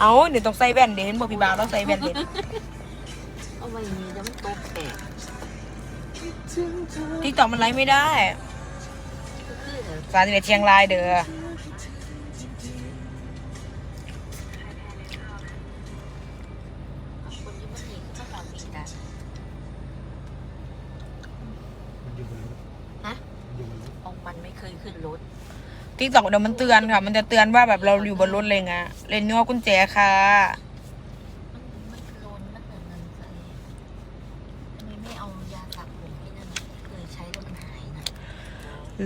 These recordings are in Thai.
เอาเดี๋ยวต้องใส่แว่นเดี๋ยวเห็นบอกพี่บ่าวเราใส่แว่นเด็ดเอาไว้นี่แล้วมันตกแตกทิกตอกมันไลฟ์ไม่ได้ก็คือเดี๋ยวสารสิบเอ็ดเชียงรายเด้อ ทิกตอกเดี๋ยวมันเตือนค่ะ มันจะเตือนว่าแบบเราอยู่บนรถเลยไงเลนนัวกุญแจค่ะ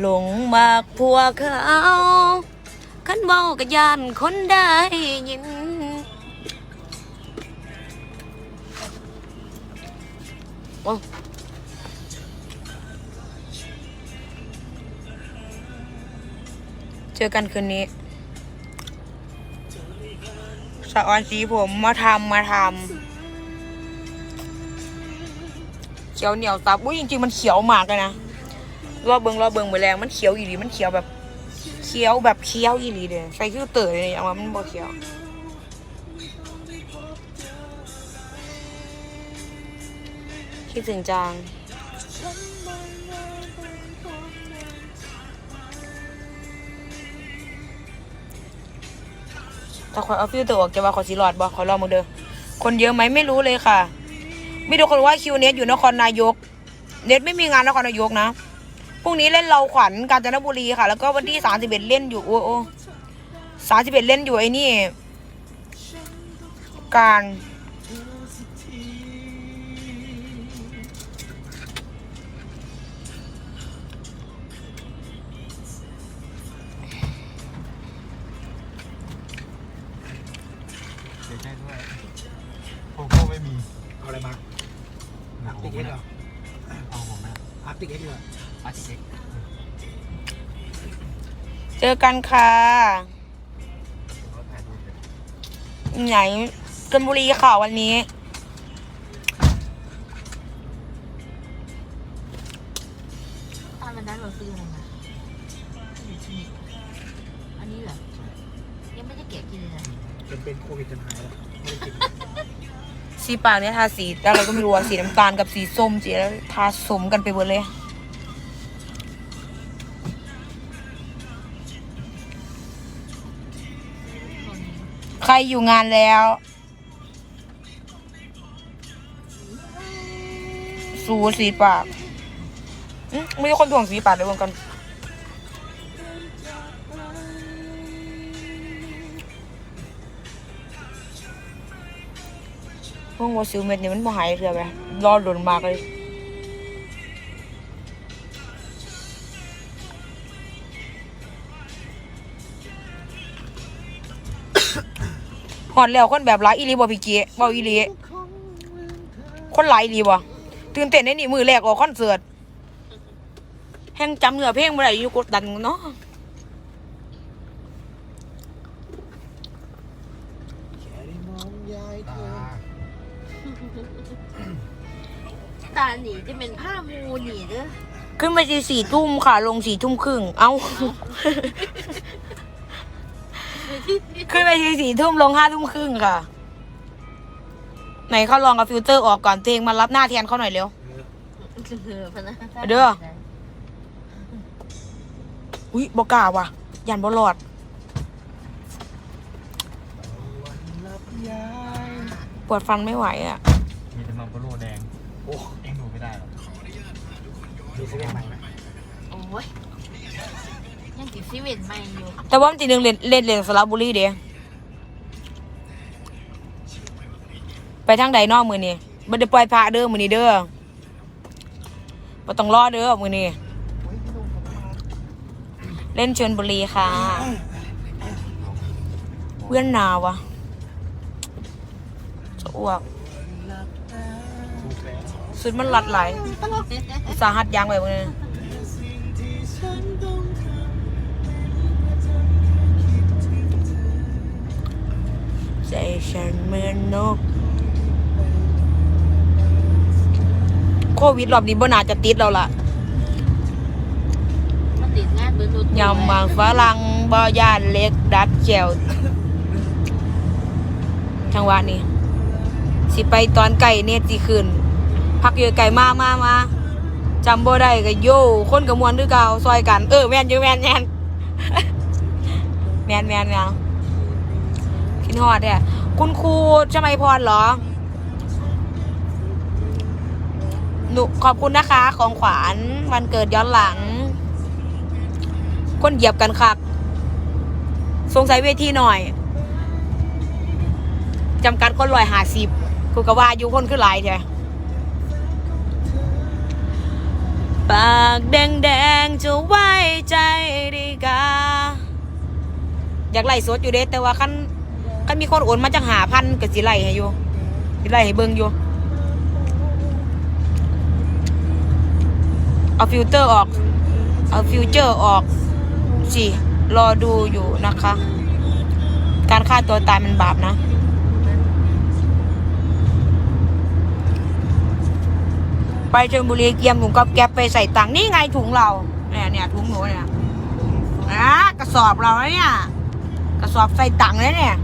หลงมากพัวเขาขันเบากะยานคนได้ยินโอ้ อกันคืนนี้สะออนสีผมมาทำมาทำเขียวเหนียวตับอุ้ยจริงๆมันเขียวมากเลยนะรอบเบิงรอบเบิงไปแรงมันเขียวอีหลีมันเขียวแบบเขียวแบบเขียวอีหลีเลยใส่คิ้วเต๋อเลยอย่างว่ามันบ่เขียวคิดถึงจัง ถ้าคอยเอาฟิลเตอร์ออกจะว่าขอสีหลอดบอกขอลองมึงเด้อคนเยอะไหมไม่รู้เลยค่ะ มีทุกคนว่าคิวเน็ตอยู่นครนายก เน็ตไม่มีงานนครนายกนะพรุ่งนี้เล่นเราขวัญกาญจนบุรีค่ะ แล้วก็วันที่สามสิบเอ็ดเล่นอยู่โอ้โอ้สามสิบเอ็ดเล่นอยู่ไอ้นี่ การ จอกันค่ะรถถ่ายรูปเลยไหนชลบุรีค่ะวันนี้ ตอนวันนั้นเราซื้ออะไรมาอยู่ที่นี่อันนี้เหรอ ยังไม่ได้แกะกินเลยนะจนเป็นโควิดจนหายแล้วไม่ได้กินสีปากเนี่ยทาสีอะไรก็ไม่รู้อะสีน้ำตาลกับสีส้มสีแล้วทาสมกันไปหมดเลย ใครอยู่งานแล้ว สูสีปากไม่ใช่คนถ่วงสีปากเลยวงกัน พวกวัวซิวเม็ดนี่มันบ่หายเถื่อไปรอดหล่นมากเลย หอดแล้วคนแบบหลายอีหลีบ่พี่เก๋บ่อีหลีคนหลายอีหลีบ่ตื่นเต้นในนี่มือแรกออกคอนเสิร์ตแห่งจำเนื้อเพลงบ่ได้อยู่กดดันเนาะแค่ได้มองยายเธตาอตาหนีจะเป็นผ้ามูหนีเด้อขึ้นไปสี่สี่ทุ่มค่ะ ลงสี่ทุ่มครึ่ง เอ้า ขึ้นไปที่สี่ทุ่มลงห้าทุ่มครึ่งค่ะ ไหนเขาลองกับฟิลเตอร์ออกก่อนเองมารับหน้าแทนเขาหน่อยเร็ว เด้อ อุ้ยบอกกล้าว่ะ ยันบอลอด ปวดฟันไม่ไหวอะ ซีเวนใหม่อยู่แต่ว่ามันจีนึงเล่นเล่นเล่นสระบุรีเด้ไปทางใดนอกมือนี่บ่ได้ปล่อยพระเด้อมือนี้เด้อบ่ต้องรอเด้อมือนี้เล่นชนบุรีค่ะ เพื่อนหนาวะจะอ้วก สุดมันหลัดไหลสาหัดยางไว้มือนี้ ใจฉันเหมือนนก โควิดรอบนี้บ่น่าจะติดแล้วล่ะมาติดงานเบอร์รถยำบางฝรั่งบ่ย่านเล็กดัดแจวจังหวะนี้ สิไปตอนไก่เนตสิขึ้น พักเยอะไก่มามามาจำบ่ได้ก็โย่คนกับมวนด้วยเก่าซอยกัน เออแมนอยู่แมนแมนแมนแม่นเนี่ย คิดฮอดเนี่ยคุณครูชมัยพรเหรอ หนูขอบคุณนะคะของขวัญวันเกิดย้อนหลัง คนเหยียบกันคักสงสัยเวทีหน่อยจำกัดคนลอยหาสิบกูก็ว่าอยู่คนคือหลายใช่ปากแดงแดงๆจะไว้ใจดีกาอยากไล่สดอยู่เด้แต่ว่าคัน คันมีคนโอนมาจังหาพันก็สิไลให้อยู่สิไลให้เบิ่งอยู่เอาฟิลเตอร์ออก เอาฟิวเจอร์ออกสิรอดูอยู่นะคะ การฆ่าตัวตายมันบาปนะไปชลบุรีเกียมถุงกับแก๊บไปใส่ตังค์นี่ไงถุงเราเนี่ยเนี่ยถุงหนูเนี่ยอะกระสอบเราเนี่ยกระสอบใส่ตังค์เลยเนี่ย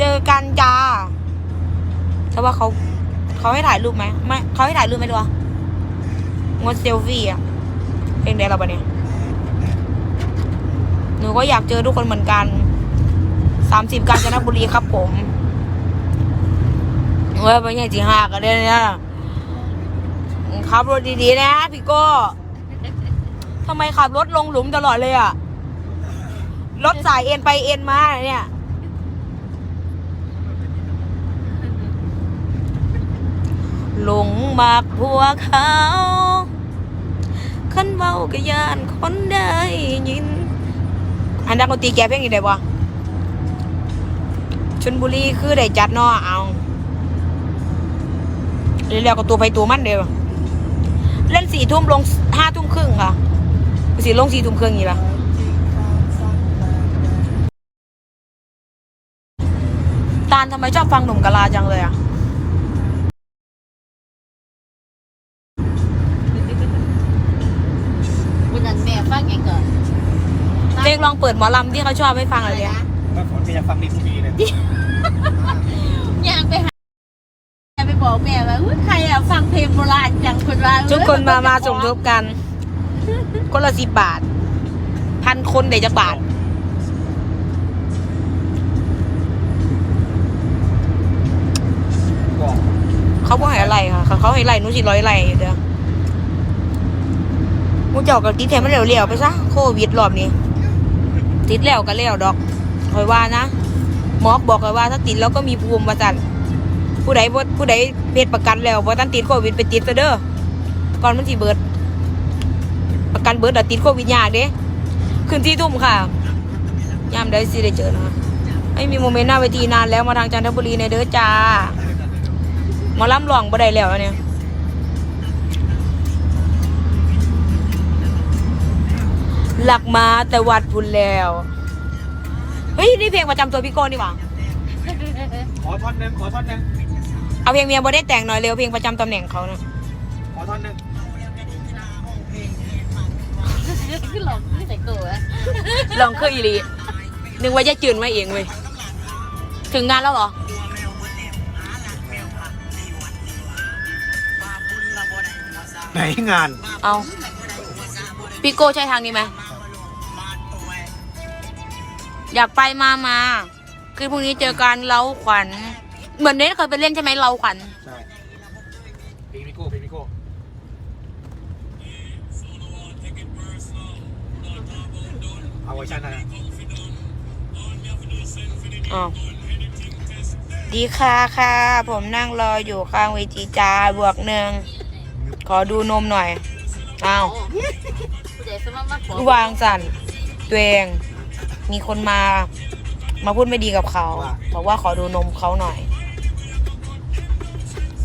เจอกันจ้าแต่ว่าเขาเขาให้ถ่ายรูปไหมไม่เขาให้ถ่ายรูปไหมดูวะงดเซลฟี่อะเพลงเดียวเราปะเนี่ยหนูก็อยากเจอทุกคนเหมือนกันสามสิบกาญจนบุรีครับผมเว้ยไปยังจีห้ากันเลยเนี่ยขับรถดีๆนะพี่โก้ทำไมขับรถลงหลุมตลอดเลยอะรถสายเอ็นไปเอ็นมาเนี่ย หลงมากพัวเขาขันเบากะยานคนได้ยิน อันดักดนตรีแกเพลงอีกได้บ่ชนบุรีคือได้จัดเนาะเอาเรียกก็ตัวไปตัวมันเดียวเล่นสี่ทุ่มลงห้าทุ่มครึ่งค่ะสี่ลงสี่ทุ่มครึ่งอีกละตาลทำไมชอบฟังหนุ่มกะลาจังเลยอะ ล็กลองเปิดหมอลำที่เขาชอบให้ฟังเลยเนี่ยถ้าฝนก็จะฟังดีทุกทีเลยอยากไปหาไปบอกแม่ว่าอุ๊ยใครอะฟังเพลงโบราณจังคนว่าทุกคนมามาสมทบกัน คนละสิบบาท พันคนเดี๋ยวจะบาทบอกเขาบอกให้อะไรค่ะเขาเขาให้ไรหนู้สิร้อยไรอยู่เด้อมูเจ้ากับติดแทนมันเร็วๆไปซะโควิดรอบนี้ ติดแล้วก็แล้วดอกคอยว่านะหมอบอกเลยว่าถ้าติดแล้วก็มีภูมิประจันผู้ใดผู้ใดเพศประกันแล้วบ่ตันติดโควิดไปติดซะเด้อก่อนมันสิเบิด ประกันเบิดแต่ติดโควิดยากเด้คืนที่ทุ่มค่ะยามได้สิได้เจอนะไม่มีโมเมนต์หน้าเวทีนานแล้วมาทางจันทบุรีในเด้อจ้าหมอลำหลองบ่ได้แล้วเนี่ย หลักมาแต่วัดพุ่นแล้ว เฮ้ย นี่เพลงประจำตัวพี่โก้นี่หว่า ขอท่อนหนึ่งขอท่อนหนึ่งเอาเพลงเมียบ่ได้แต่งหน่อยเร็วเพลงประจำตำแหน่งเขานะ ขอท่อนหนึ่งขึ้นหลอกขึ้นใส่ตัวอะลองเคยอีหลีนึกว่าจะจืนมาเองเว้ย ถึงงานแล้วเหรอ ไหนงาน เอา พี่โก้ใช่ทางนี้ไหม อยากไปมามาคือพรุ่งนี้เจอกันเล้าขวัญ เหมือนเน้นเคยไปเล่นใช่ไหมเล้าขวัญ ใช่เพลงพิโก้เพลงพิโก้เอาเวอร์ชันนั้นนะอ๋อดีค่ะค่ะ ผมนั่งรออยู่ข้างเวทีจ้าบวกหนึ่งขอดูนมหน่อย อ้าวผู้ใดสมัครมาขอ วางสั่นตัวเอง มีคนมา มาพูดไม่ดีกับเขาบอกว่าขอดูนมเขาหน่อย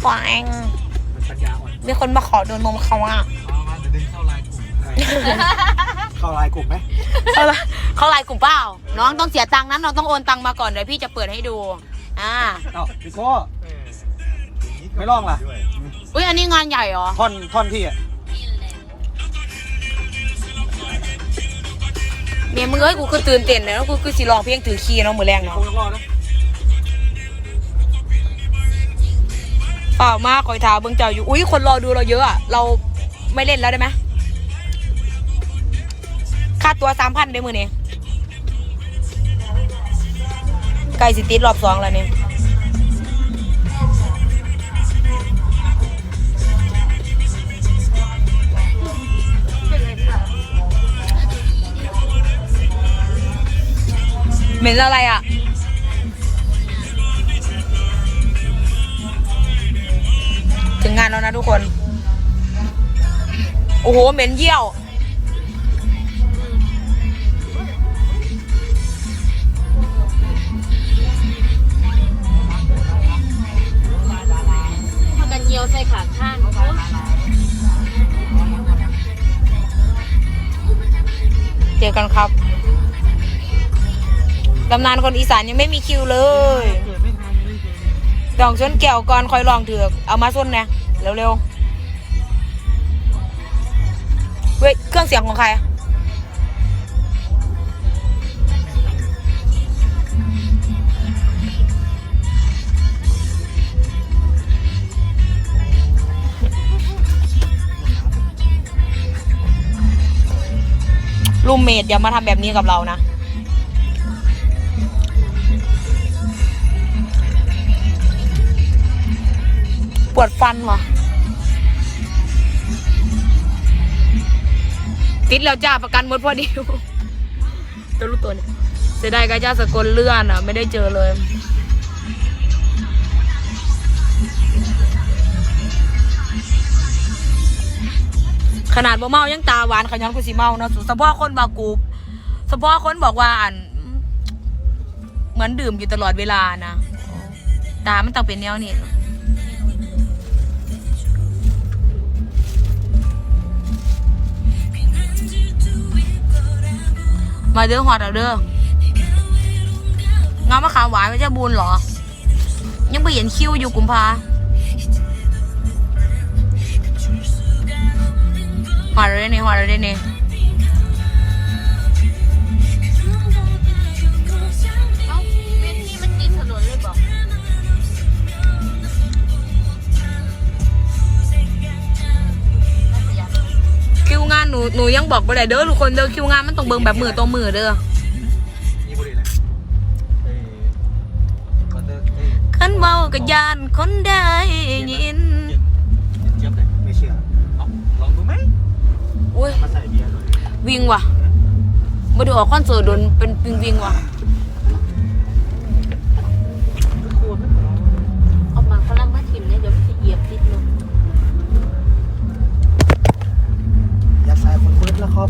ฟางมันปัญญาอ่อนมีคนมาขอดูนมเขาอะเอามาเดี๋ยวดึงเข้าไลน์กลุ่มเข้าไลน์กลุ่มไหมเขาละเขาไลน์กลุ่มเปล่า น้องต้องเสียตังค์นะน้องต้องโอนตังค์มาก่อนเดี๋ยวพี่จะเปิดให้ดู อ่า เอ้าพิโก้ไม่ลองล่ะ อุ้ยอันนี้งานใหญ่เหรอท่อนท่อนที่อะ เมียมึงเอ้ยกูคือตื่นเต้นเนอะกูคือสีลองเพียงถือคีย์เนาะมือแรงเนาะเปล่ามากคอยถาเบิ่งเจ้าอยู่อุ้ยคนรอดูเราเยอะอะเราไม่เล่นแล้วได้ไหมค่าตัวสามพันได้มือนี่ไก่สิติดรอบสองแล้วเนี่ย เหม็นอะไรอะ ถึงงานแล้วนะทุกคน โอ้โห เหม็นเยี่ยว พากันเยียวใส่ขาข้างโอ๊ยเจอกันครับ ตำนานคนอีสานยังไม่มีคิวเลยดองชนแก้วก่อนคอยลองเถือกเอามาส้นนะเร็วๆเว้ยเครื่องเสียงของใครอะรูมเมดอย่ามาทำแบบนี้กับเรานะ ปวดฟันว่ะ ติดแล้วจ้าประกันหมดพอดีตัวรู้ตัวเนี่ยเสียดายกาจ้าสกลเลื่อนอะ ไม่ได้เจอเลยขนาดบ่เมายังตาหวานขยันกูสิเมาเนาะเฉพาะคนบากูเฉพาะคนบอกว่าอันเหมือนดื่มอยู่ตลอดเวลานะ ตามันต้องเป็นแนวนี้ มาเด้อหอดเอาเด้อเงามะขามหวานไม่ใช่บุญหรอ ยังไปเห็นคิวอยู่กุมภาหอดเลยเนี่ยหอดเลยเนี่ย คิวงานหนูหนูยังบอกไปเลยเด้อทุกคนเด้อคิวงานมันต้องเบิ่งแบบมือต่อมือเด้อนี่บุรีนะเอ้ยมันเด้อเอ้ยขันเบากับยานคนได้ยินเย็นเจี๊ยบเลยไม่เชื่อเอาลองดูไหมอุ้ยมาใส่เบียร์หน่อยวิ่งว่ะมาดูออกคอนเสิร์ตโดนเป็นวิ่งวิ่งว่ะ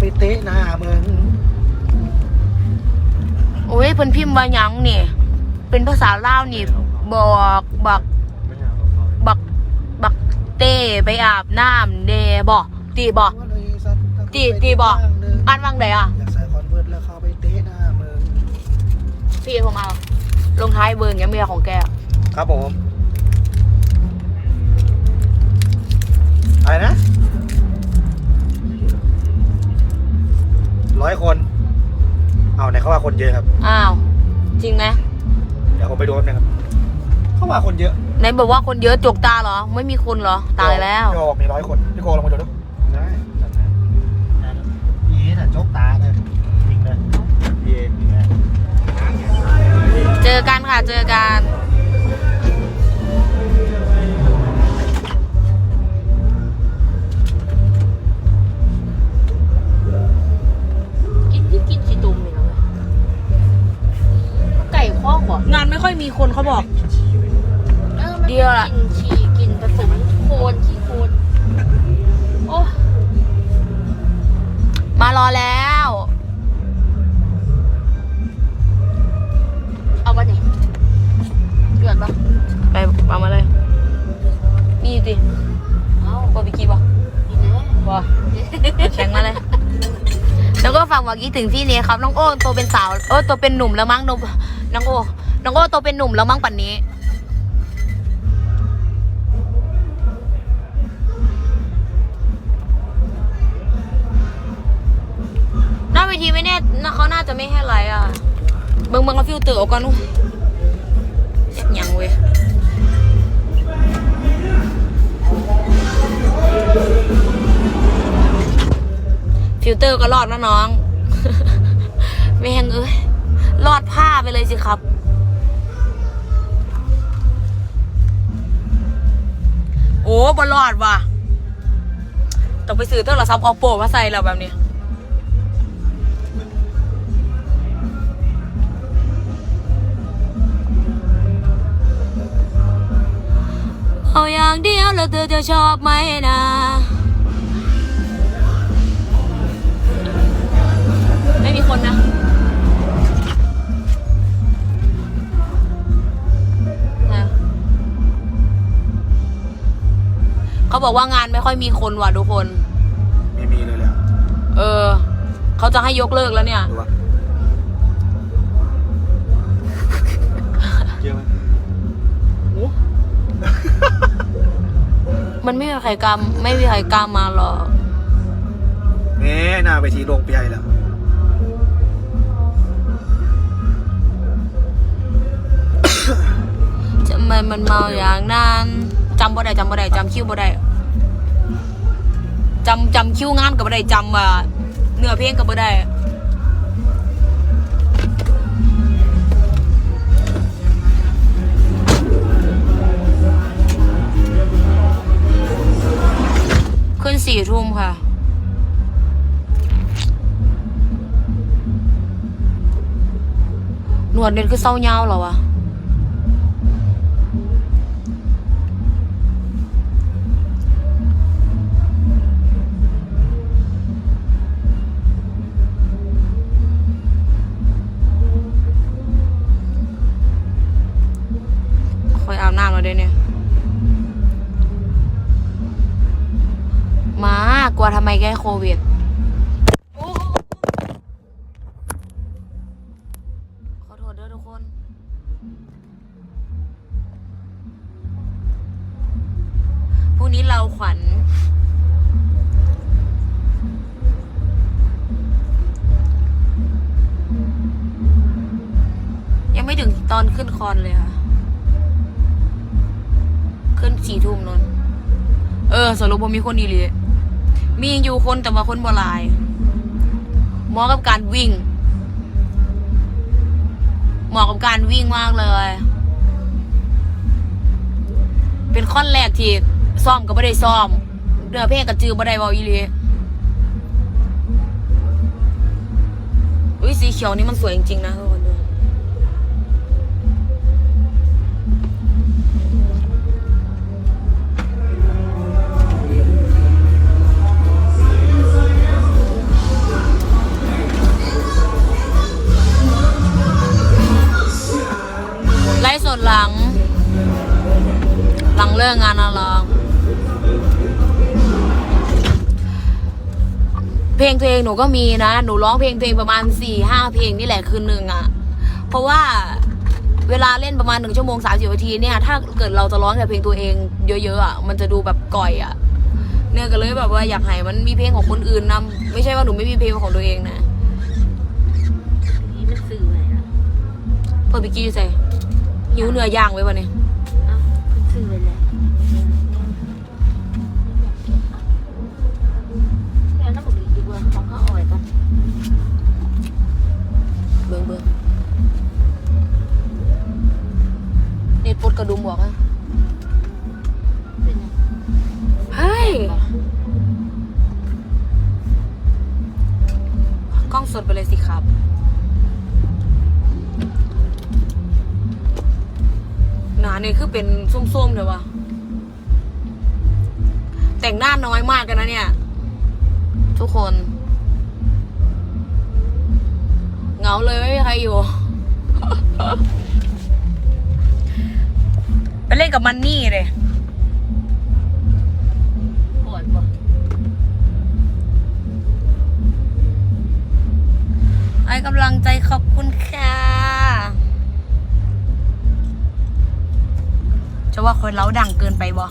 เบิร์ดแล้วเขาไปเตะหน้ามึงโอ้ยเพิ่นพิมพ์ว่าหยังนี่ เป็นภาษาลาวนี่ บอกบักไม่เอาเขาบักบักเต้ไปอาบน้ำเดบ่ตีบ่ตีตีบ่อ่านวังใดอะอยากใส่คอนเวิร์ตแล้วเขาไปเตะหน้ามึงพี่ผมเอาลงท้ายเบอร์อย่างเงี้ยเมียของแกอะครับผมอะไรนะ ร้อยคน เอาไหนเขาว่าคนเยอะครับ อ้าว จริงไหมเดี๋ยวผมไปดูแป๊บนึงครับเขาว่าคนเยอะไหนบอกว่าคนเยอะจกตาเหรอ ไม่มีคนเหรอ ตายแล้วพี่โอมีร้อยคนพี่โกลงมาดูดูได้จัดให้ยีน่ะโจกตาเลยจริงเลยเย็นจริงเลยเจอกันค่ะ เจอกันกิน งบอกงานไม่ค่อยมีคนเขาบอก เออมันเดียวล่ะกินฉี่กินผสมโคลนขี้โคลนโอ้มารอแล้ว เอาปะเนี่ยเดือดปะไปเอามาเลยมีอยู่ดิเอาบอบิกี้บ่อีกแล้วบ่แข่งมาเลย แล้วก็ฝากบอกกี้ถึงพี่เนยครับ น้องโอ้โตเป็นสาวเออโตเป็นหนุ่มแล้วมั้งน้องน้องโอ้ น้องโอโตเป็นหนุ่มแล้วมั้งปันนี้ หน้าเวทีไม่แน่นะเขาน่าจะไม่ให้ไลอะเบิงเบิงเราฟิวเตอร์ออกก่อนนู้นยังเว้ยฟิวเตอร์ก็รอดนะน้องไม่แหงเอ้ยรอดผ้าไปเลยสิครับ บอรอดว่ะต้องไปซื้อโทรศัพท์ oppo มาใส่แล้วแบบนี้เอาอย่างเดียวแล้วเธอจะชอบไหมนะไม่มีคนนะ เขาบอกว่างานไม่ค่อยมีคนว่ะทุกคน ไม่มีเลยเลยอะเออ เขาจะให้ยกเลิกแล้วเนี่ยดูวะเยอะไหมโอ้มันไม่มีใครกล้าไม่มีใครกล้ามาหรอกแม่หน้าไปทีลงเปียแล้วทำไมมันเมาอย่างนั้นจำบ่ได้จำบ่ได้จำคิวบ่ได้ จำจำคิวงานกับบ่ได้จำอะเนื้อเพลงกับบ่ได้ขึ้นสี่ทุ่มค่ะหนวดเด่นคือเศร้าเงาเหรอวะ แก้โควิดขอโทษด้อทุกคน พรุ่งนี้เราขวัญยังไม่ถึงตอนขึ้นคอนเลยค่ะ ขึ้นสี่ทุ่มนนเออสรุปว่ามีคนดีเลย มีอยู่คนแต่ว่าคนบ่หลายเหมาะกับการวิ่งเหมาะกับการวิ่งมากเลย เป็นข้อนแรกที่ซ้อมก็ไม่ได้ซ้อมเนื้อเพลงกับจือบ่ได้บาอีหลีอุ้ยสีเขียวนี่มันสวยจริงๆนะทุกคน ไลฟ์สดหลัง หลังเลิกงานนะร้องเพลงตัวเองหนูก็มีนะ หนูร้องเพลงตัวเองประมาณสี่ห้าเพลงนี่แหละคืนหนึ่งอะ่ะเพราะว่าเวลาเล่นประมาณหนึ่งชั่วโมงสามสิบนาทีเนี่ย ถ้าเกิดเราจะร้องแต่เพลงตัวเองเยอะๆอะ่ะมันจะดูแบบก่อยอะ่ะ เนี่ยก็เลยแบบว่าอยากให้มันมีเพลงของคนอื่นนำไม่ใช่ว่าหนูไม่มีเพลงของตัวเองนะนี่มันสื่ออะไรนะเพื่อพิกกี้อยู่ใส่ หิวเนื้อย่างไว้ปะเนี่ยเอ้ามันสื่ออะไรแล้วน้ำมันดีกว่าของข้าวอ่อยกันเบิ่งเบิ่งเน็ตปลดกระดุมบอกอะเป็นไงเฮ้ยกล้องสดไปเลยสิครับ หนาเนี่ยคือเป็นส้มๆเลยวะแต่งหน้าน้อยมากกันนะเนี่ย ทุกคน เหงาเลยไม่มีใครอยู่ ไปเล่นกับมันนี่เลยปวดบ่ให้กำลังใจขอบคุณค่ะ จะว่าคนเล้าดังเกินไปบ่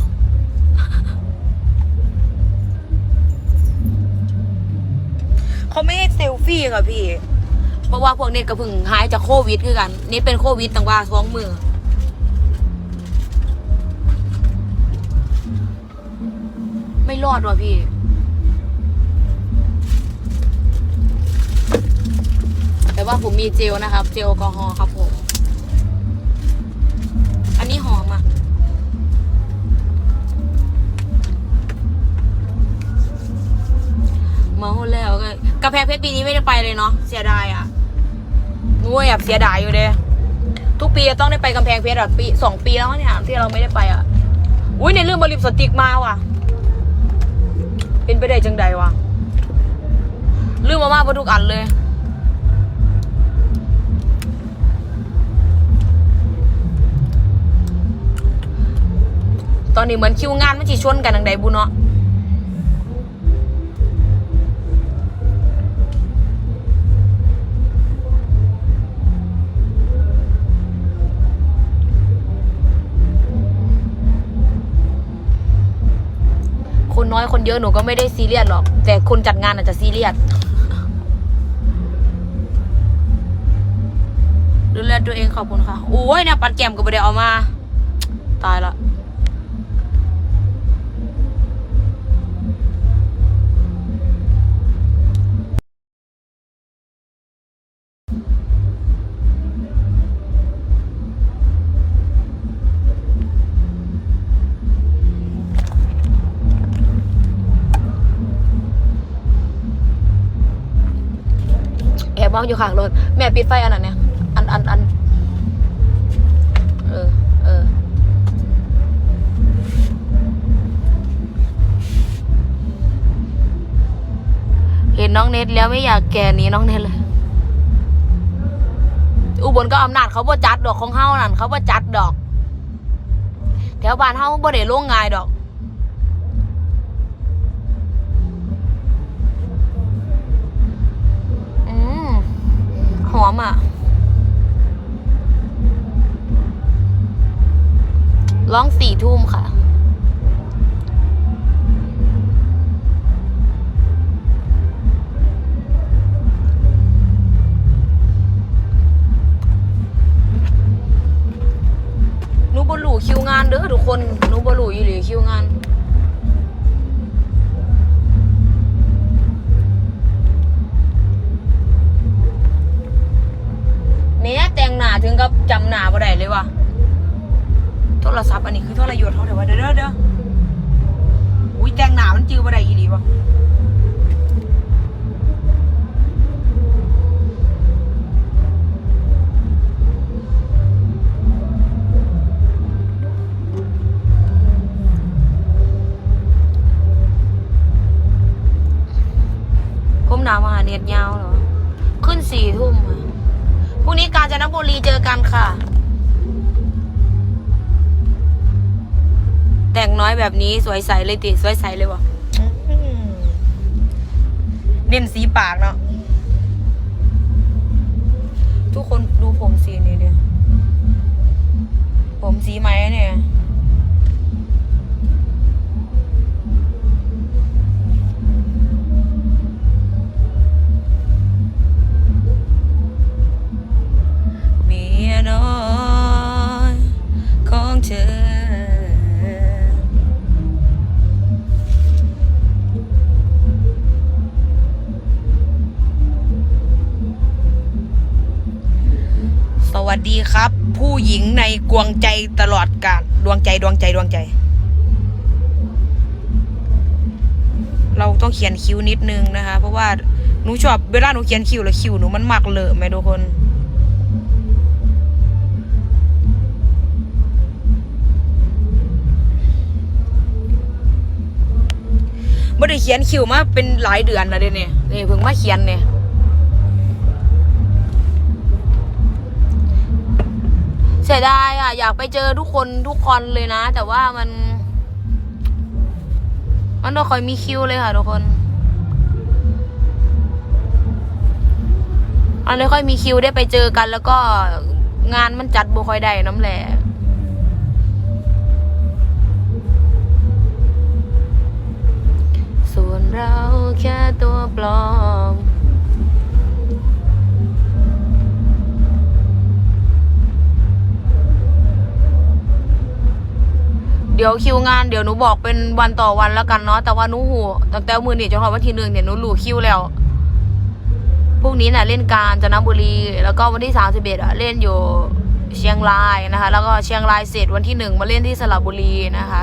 เขาไม่ให้เซลฟี่ค่ะพี่ เพราะว่าพวกนี้ก็เพิ่งหายจากโควิดคือกัน นี่เป็นโควิดต่างว่าท้องมือไม่รอดว่ะพี่ว่าผมมีเจลนะครับ เจลแอลกอฮอล์ครับผม กระแพงเพชรปีนี้ไม่ได้ไปเลยเนาะเสียดายอะนู้แอบเสียดายอยู่เด้ทุกปีจะต้องได้ไปกำแพงเพชรอะปีสองปีแล้วเนี่ยที่เราไม่ได้ไปอะอุ้ยในเรื่องบริบสติกมาว่ะ เป็นไปได้จังใดวะลืมมามากทุกอันเลยตอนนี้เหมือนคิวงานมันจีชนกันทางใดบุเนาะ อยคนเยอะหนูก็ไม่ได้ซีเรียสหรอก แต่คนจัดงานอาจจะซีเรียสดูแลตัวเองขอบคุณค่ะโอ้ยเนี่ยปัดแก้มก็ไม่ได้เอามา ตายละ บมองอยู่ข้างรถแม่ปิดไฟอันนั้นเนี่ยอันอันอันเออเออเห็นน้องเน็ตแล้วไม่อยากแก่นี้น้องเน็ตเลย อุบลก็อำนาจเขาบ่จัดดอกของเฮานั่นเขาบ่จัดดอก แถวบ้านเฮาบ่ได้โล่งง่ายดอก อมอะ ร้องสี่ทุ่มค่ะหนูบหลูคิวงานเด้อทุกคนหนูบหลูอีหลีคิวงาน ถึงกับจำหน้าบ่ได้เลยว่ะโทรศัพท์อันนี้คือโทรยศเขาเดี๋ยวว่าเด้อเด้อเด้ออุ้ยแต่งหน้ามันจือบ่ได้อีหลีวะผมหนาวมาหาเน็ตยาวเหรอขึ้นสี่ทุ่ม พรุ่งนี้กาญจนบุรีเจอกันค่ะ แต่งน้อยแบบนี้สวยใสเลยติสวยใสเลยวะเน้นสีปากเนาะทุกคนดูผมสีนี้เนี่ยผมสีไหมเนี่ย วงใจตลอดกาลดวงใจดวงใจดวงใจ เราต้องเขียนคิ้วนิดนึงนะคะ เพราะว่าหนูชอบเวลาหนูเขียนคิ้วแล้วคิ้วหนูมันมักเลอะไหมทุกคนไม่ได้เขียนคิวมาเป็นหลายเดือนแล้วเด้เนี่ยนี่เพิ่งมาเขียนเนี่ย สียดายอะ อยากไปเจอทุกคนทุกคนเลยนะ แต่ว่ามัน มันไม่ค่อยมีคิวเลยค่ะทุกคนมันไม่ค่อยมีคิวได้ไปเจอกัน แล้วก็งานมันจัดบ่ค่อยได้น้ำแหละส่วนเราแค่ตัวปลอม เดี๋ยวคิวงานเดี๋ยวหนูบอกเป็นวันต่อวันแล้วกันเนาะแต่ว่าหนูหูตั้งแต่มือนี่จนถึงวันที่หนึ่งเนี่ยหนูหลูคิวแล้วพรุ่งนี้น่ะเล่นการจันทบุรี แล้วก็วันที่สามสิบเอ็ดอะเล่นอยู่เชียงรายนะคะ แล้วก็เชียงรายเสร็จวันที่หนึ่งมาเล่นที่สระบุรีนะคะ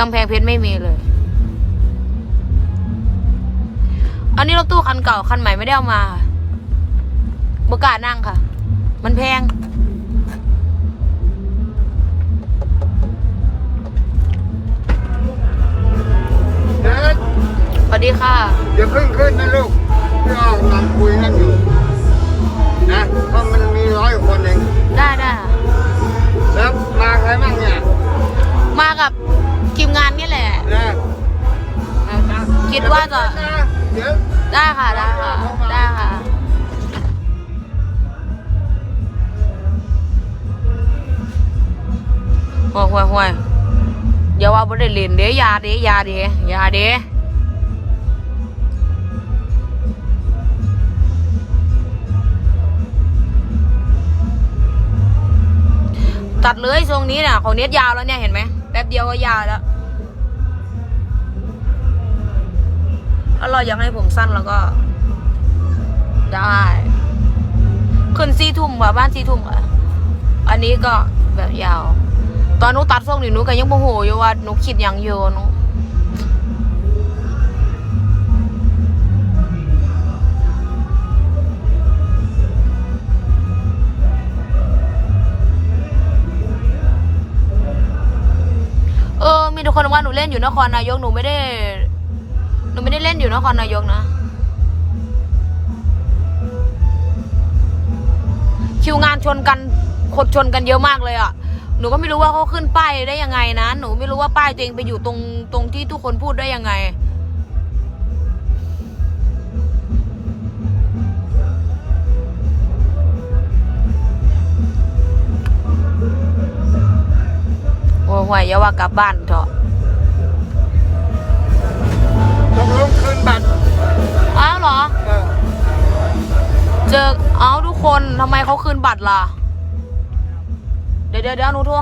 กำแพงเพชรไม่มีเลย อันนี้รถตู้คันเก่าคันใหม่ไม่ได้เอามาบกล้านั่งค่ะ มันแพงเด็ดสวัสดีค่ะอย่าเพิ่งขึ้นนะลูกพี่อ้อมกำลังคุยนั่นอยู่ นะเพราะมันมีร้อยคนเอง ได้ได้ค่ะแล้วมาใครบ้างเนี่ย มากับ ทีมงานนี่แหละ นะเอาตามคิดว่าจะ เดี๋ยวได้ค่ะ ได้ค่ะ ได้ค่ะ ห่วยห่วยห่วยอย่าว่าบ่ได้เล่นเด้อยาเด้อยาเด้อยาเด้ตัดเลยทรงนี้น่ะของเน็ตยาวแล้วเนี่ยเห็นไหมแป๊บเดียวก็ยาวแล้วถ้าเราอยากให้ผมสั้นแล้วก็ ได้ขึ้นสี่ทุ่มว่ะบ้านสี่ทุ่มอะอันนี้ก็แบบยาว ตอนนูตัดทรงนี่หนูก็ยังโมโหอยู่ว่าหนูคิดอย่างเยอะนู ทุกคนว่าหนูเล่นอยู่นครนายกหนูไม่ได้ หนูไม่ได้เล่นอยู่นครนายกนะคิวงานชนกันคนชนกันเยอะมากเลยอะ หนูก็ไม่รู้ว่าเขาขึ้นป้ายได้ยังไงนะ หนูไม่รู้ว่าป้ายตัวเองไปอยู่ตรงตรงที่ทุกคนพูดได้ยังไง โอ้ยอย่าว่ากลับบ้านเถอะ บัตรอ้าวเหรอ เออเจอเอาทุกคนทำไมเขาคืนบัตรล่ะ เดี๋ยวเดี๋ยวเดี๋ยวหนูโทร